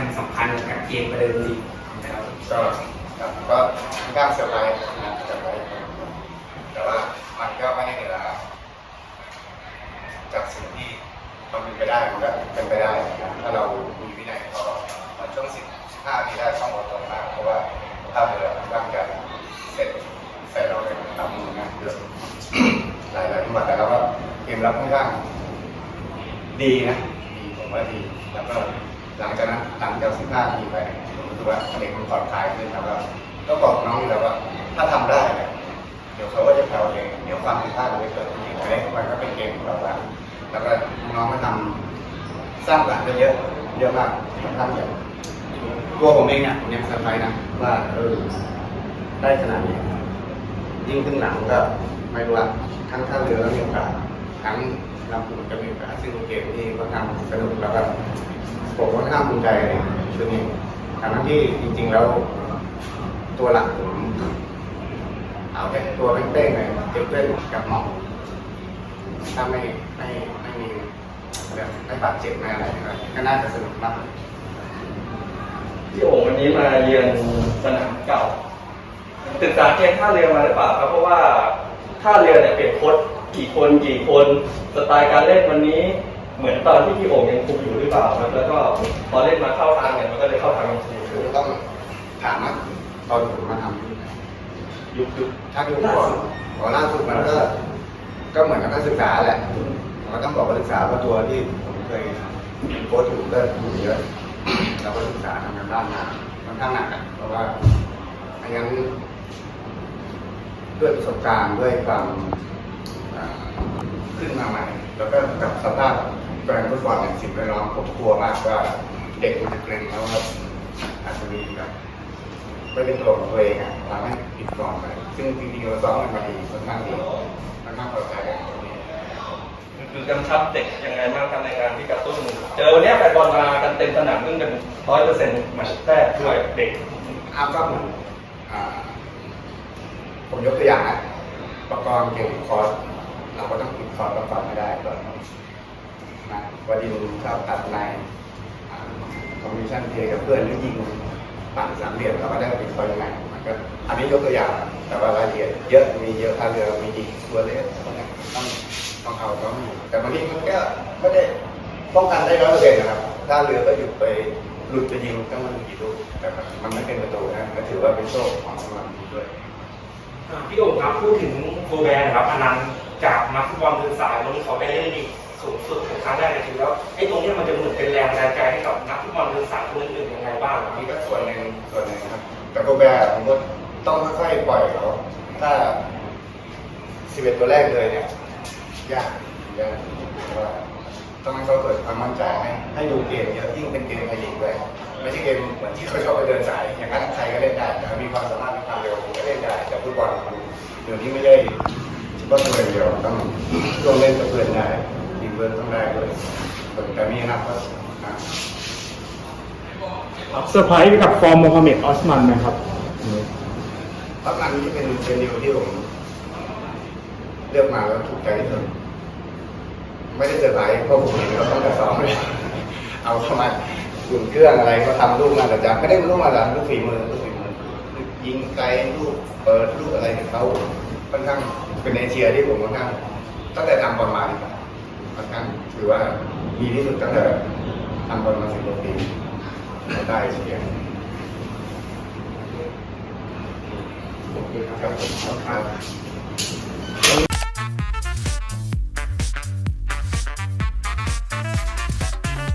มันสำคัญกับเกมประเดิมลีกนะครับก็ครับก็ข้างเซอร์ไพรส์นะเซอร์ไพรส์แต่ว่ามันก็ไม่ได้เหนือจากสิ่งที่มันเป็นไปได้มันก็เป็นไปได้นะถ้าเรามีวินัยพอมันช่วงสิบสิบห้าทีได้ต้องอดทนมากเพราะว่าถ้าเรือร่างกายเสร็จใส่เราเลยทำงานเยอะหลายหลายจังหวัดแต่เราก็เกมรับค่อนข้างดีนะดีผมว่าดีแล้วก็ หลังจากนั้นหลังจาก15ทีไปผมรู้สึกว่าเด็กมันผ่อนคลายขึ้นแล้วก็ก็บอกน้องอยู่แล้วว่า ถ้าทำได้เนี่ยเดี๋ยวเขาก็จะแผ่วเองเดี๋ยวความผิดพลาดมันจะเกิดขึ้นแต่เด็กมันก็เป็นเกมของเราแล้วแล้วก็น้องก็ทำสร้างสรรค์ได้เยอะเยอะมากค่อนข้างตัวผมเองเนี่ยผมยังเซอร์ไพรส์นะว่าเออได้ขนาดนี้ยิ่งขึ้นหลังก็ไม่รู้ว่าทั้งท่าเรือก็มีโอกาส ทั้งลำพูนก็มีกาสซึ่งเป็นเกมที่ค่อนข้างสนุกแล้วก็ผมค่อนข้างภูมิใจในชุดนี้ทั้งที่จริง ๆ แล้ว ตัวหลักผมเอาแค่ตัวเป้งๆเลยเก็บเล่นกับหมอกถ้าไม่ไม่ไม่มีแบบไม่บาดเจ็บไม่อะไรก็ก็น่าจะสนุกมากพี่โอ๋วันนี้มาเยือนสนามเก่าศึกษาเกมท่าเรือมาหรือเปล่าครับเพราะว่าท่าเรือเนี่ยเปลี่ยนโค้ช กี่คนกี่คนสไตล์การเล่นวันนี้เหมือนตอนที่พี่โอ๋ยังคุมอยู่หรือเปล่าครับแล้วก็พอเล่นมาเข้าทางเนี่ยมันก็เลยเข้าทางทีมคือต้องถามว่าตอนผมมาทำยุคยุคถ้ายุคก่อนก่อนล่าสุดมันก็ก็เหมือนกับนักศึกษาแหละเราก็ต้องบอกว่าศึกษาเพราะตัวที่ผมเคยเป็นโค้ชอยู่ก็อยู่เยอะเราก็ศึกษาทำงานบ้านมาค่อนข้างหนักอะเพราะว่าไม่งั้นด้วยประสบการณ์ด้วยความ ขึ้นมาใหม่แล้วก็กับสภาพแฟนฟุตบอลอย่งสิ่งแวดล้อมผมกลัวมากว่าเด็กมันจะเกรงแล้วว่าอาจจะมีแบบไม่เป็นตัวของตัวเองอะทำให้ผิดฟอร์มไปซึ่งจริงๆเราซ้อมกันมาดีค่อนข้างดีค่อนข้างพอใจกันคือกำชับเด็กยังไงบ้างครับในการที่กระตุ้นเจอวันเนี้ยแฟนบอลมากันเต็มสนามซึ่งเป็นร้อยเปอร์เซ็นต์มือนแท้ด้วยเด็กอาก็เหมือนผมยกตัวอย่างนะประกอบเก่งคอร์ส เราก็ต้องติดคอร์สประกอบไม่ได้ก่อนนะวดินชอบตัดในคอมมิชชั่นเพกับเพื่อนหรือยิงปั่นสามเหลี่ยมเราก็ได้ติดคอยังไงมันก็อันนี้ยกตัวอย่างแต่ว่ารายละเอียดเยอะมีเยอะท่าเรือมีดีตัวเล็กต้องต้องเอาต้องแต่วันนี้มันก็ไม่ได้ป้องกันได้ร้อยเปอร์เซ็นต์นะครับท่าเรือก็หยุดไปหลุดไปยิงต้องมันกี่ลูกแต่มันไม่เป็นประตูนะก็ถือว่าเป็นโชคของสมาธิด้วยพี่โอ๋ครับพูดถึงโฟแบนครับอนันต์ จากนักฟุตบอลมือสายวันนี้เขาได้เล่นลีกสูงสุดเป็นครั้งแรกในชีวิตแล้วไอ้ตรงนี้มันจะเหมือนเป็นแรงบันดาลใจให้กับนักฟุตบอลมือสายคนอื่นยังไงบ้างครับนี่พี่ก็ส่วนหนึ่งส่วนหนึ่งครับแต่ก็แบบผมก็ต้องค่อยๆปล่อยเขาถ้าสิบเอ็ดตัวแรกเลยเนี่ยยากยากว่าต้องให้เขาเกิดความมั่นใจให้ให้ดูเกมเยอะยิ่งเป็นเกมไทยลีกด้วยไม่ใช่เกมเหมือนที่เขาชอบไปเดินสาย อย่างนั้นใครก็เล่นได้แต่มีความสามารถมีความเร็วก็เล่นได้แต่ฟุตบอลเดี๋ยวนี้ไม่ได้ เฉพาะตัวเดียวต้องร่วมเล่นกับเพื่อนได้ทีมเพื่อนต้องได้ด้วยแต่มีนะครับนะเซอร์ไพรส์กับฟอร์มโมฮัมเหม็ดออสมันนะครับตอนนั้นที่เป็นเป็นดิวที่ผมเลือกมาแล้วถูกใจที่สุดไม่ได้เซอร์ไพรส์เพราะผมเห็นเขาต้องกระซ้อมเลยเอาเข้ามาอุ่นเครื่องอะไรก็ทำลูกมาแต่จะไม่ได้ลูกมาแต่ลูกฝีมือลูกฝีมือ ยิงไกลลูกเปิดลูกอะไรเนี่ยเขาค่อนข้างเป็นเอเชียที่ผมค่อนข้างตั้งแต่ทำบอลมาดีกว่าค่อนข้างถือว่าดีที่สุดตั้งแต่ทำบอลมาสิบกว่าปีได้เอเชียครับคุณครับ